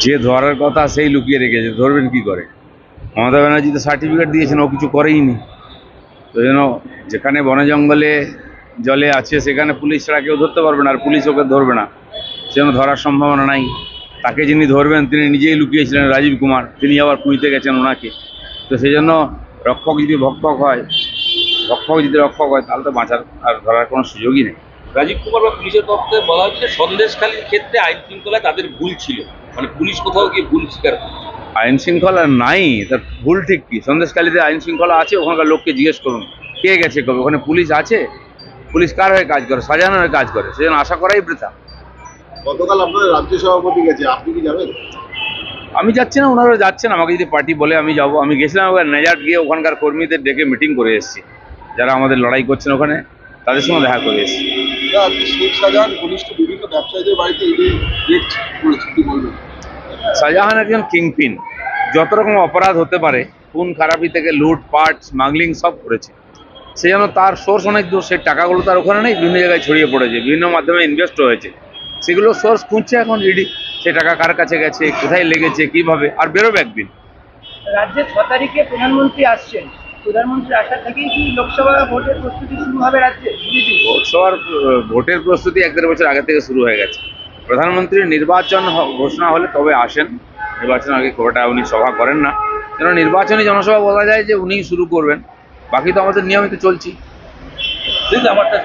যে ধরার কথা সেই লুকিয়ে রেখেছে, ধরবেন কি করে? মমতা ব্যানার্জি তো সার্টিফিকেট দিয়েছেন, ও কিছু করেইনি। তো যেন যেখানে বনে জঙ্গলে জলে আছে, সেখানে পুলিশ ছাড়া কেউ ধরতে পারবে না, আর পুলিশ ওকে ধরবে না। সেজন্য ধরার সম্ভাবনা নাই। তাকে যিনি ধরবেন, তিনি নিজেই লুকিয়েছিলেন রাজীব কুমার। তিনি আবার পুঁইতে গেছেন ওনাকে। তো সেই জন্য রক্ষক যদি ভক্ষক হয় রক্ষক যদি রক্ষক হয়, তাহলে তো বাঁচার আর ধরার কোনো সুযোগই নেই। রাজীব কুমার বা পুলিশের পক্ষ থেকে বলা হচ্ছে সন্দেশখালীর ক্ষেত্রে আইন শৃঙ্খলায় তাদের ভুল ছিল। মানে পুলিশ কোথাও গিয়ে ভুল স্বীকার করে। আইন শৃঙ্খলা নাই তার ভুল ঠিক কি? সন্দেশকালীতে আইন শৃঙ্খলা আছে ওখানকার লোককে জিজ্ঞেস করুন কে গেছে কবে? ওখানে পুলিশ আছে? পুলিশ কার হয়ে কাজ করে? সাজানোর হয়ে কাজ করে সেজন্য আশা করাই বৃথা। গতকাল আপনাদের রাজ্য সভাপতি গেছে আপনি কি যাবেন? আমি যাচ্ছি না ওনারা যাচ্ছেন আমাকে যদি পার্টি বলে আমি যাব। আমি গেছিলাম ওখানে নেজাট গিয়ে ওখানকার কর্মীদের ডেকে মিটিং করে এসেছি। যারা আমাদের লড়াই করছেন ওখানে তাদের সঙ্গে দেখা করে এসেছি। আজকে শেখ শাহজাহান ঘনিষ্ঠ বিভিন্ন ব্যবসায়ীদের বাড়িতে ইডি রেড করেছে কি বলবেন? শাহজাহান একজন কিংপিন। যত রকম অপরাধ হতে পারে খুন খারাপি থেকে লুট পাট স্মাগলিং সব করেছে। সে যেন তার সোর্স অনেক দূর সেই টাকাগুলো তার ওখানে নেই বিভিন্ন জায়গায় ছড়িয়ে পড়েছে বিভিন্ন মাধ্যমে ইনভেস্ট হয়েছে। সেগুলো সোর্স খুঁজছে এখন ইডি সে টাকা কার কাছে গেছে কোথায় লেগেছে কীভাবে আর বেরোবে একদিন। রাজ্যে ছ তারিখে প্রধানমন্ত্রী আসছেন। প্রধানমন্ত্রী আসার থেকেই কি লোকসভা ভোটের প্রস্তুতি শুরু হবে রাজ্যে? লোকসভার ভোটের প্রস্তুতি এক দেড় বছর আগে থেকে শুরু হয়ে গেছে। প্রধানমন্ত্রীর নির্বাচন হ- ঘোষণা হলে তবে আসেন। নির্বাচন আগে একটা উনি সভা করেন না। কেন নির্বাচনী জনসভা বলা যায় যে উনিই শুরু করবেন। বাকি তো আমাদের নিয়মিত চলছি আমারটা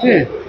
ঠিক